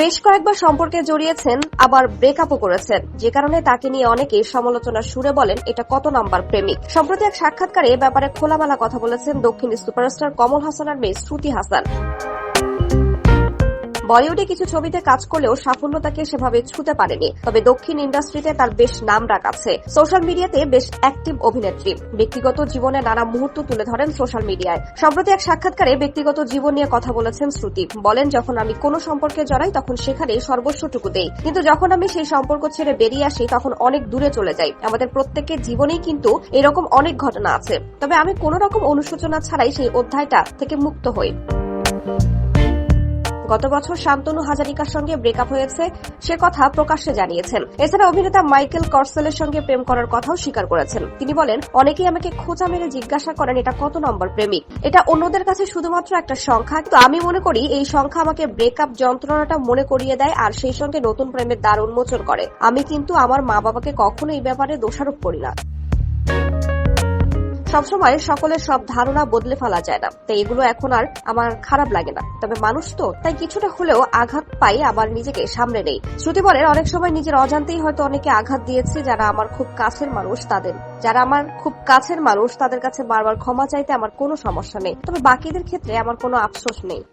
বেশ কয়েকবার সম্পর্কে জড়িয়েছেন, আবার ব্রেকআপও করেছেন। যে কারণে তাকে নিয়ে অনেকেই সমালোচনা সুরে বলেন, এটা কত নাম্বার প্রেমিক? সম্প্রতি এক সাক্ষাৎকারে ব্যাপারে খোলামেলা কথা বলেছেন দক্ষিণ সুপারস্টার কমল হাসানের মেয়ে শ্রুতি হাসান। বলিউডে কিছু ছবিতে কাজ করলেও সাফল্য তাকে সেভাবে ছুতে পারেনি। তবে দক্ষিণ ইন্ডাস্ট্রিতে তার বেশ নাম আছে। সোশ্যাল মিডিয়াতে বেশ অ্যাক্টিভ অভিনেত্রী। ব্যক্তিগত জীবনে নানা মুহূর্ত তুলে ধরেন সোশ্যাল মিডিয়ায়। সম্প্রতি এক সাক্ষাৎকারে ব্যক্তিগত জীবন নিয়ে কথা বলেছেন শ্রুতি। বলেন, যখন আমি কোনো সম্পর্কে জড়াই, তখন সেখানে সর্বস্বটুকু দেই। কিন্তু যখন আমি সেই সম্পর্ক ছেড়ে বেরিয়ে আসি, তখন অনেক দূরে চলে যাই। আমাদের প্রত্যেকের জীবনেই কিন্তু এরকম অনেক ঘটনা আছে। তবে আমি কোনো রকম অনুশোচনা ছাড়াই সেই অধ্যায়টা থেকে মুক্ত হই। গত বছর শান্তনু হাজারিকার সঙ্গে ব্রেকআপ হয়েছে, সে কথা প্রকাশ্যে জানিয়েছেন। এছাড়া অভিনেতা মাইকেল কর্সেলের সঙ্গে প্রেম করার কথাও স্বীকার করেছেন। তিনি বলেন, অনেকেই আমাকে খোঁচা মেরে জিজ্ঞাসা করেন, এটা কত নম্বর প্রেমিক? এটা অন্যদের কাছে শুধুমাত্র একটা সংখ্যা। কিন্তু আমি মনে করি, এই সংখ্যা আমাকে ব্রেকআপ যন্ত্রণাটা মনে করিয়ে দেয় আর সেই সঙ্গে নতুন প্রেমের দ্বার উন্মোচন করে। আমি কিন্তু আমার মা বাবাকে কখনো এই ব্যাপারে দোষারোপ করি না। সবসময় সকলের সব ধারণা বদলে ফেলা যায় না। তাই এগুলো এখন আর আমার খারাপ লাগে না। তবে মানুষ তো, তাই কিছুটা হলেও আঘাত পাই আবার নিজেকে সামনে নেই। শ্রুতি বলেন, অনেক সময় নিজের অজান্তেই হয়তো অনেকে আঘাত দিয়েছে যারা আমার খুব কাছের মানুষ তাদের। যারা আমার খুব কাছের মানুষ তাদের কাছে বারবার ক্ষমা চাইতে আমার কোনো সমস্যা নেই। তবে বাকিদের ক্ষেত্রে আমার কোনো আফসোস নেই।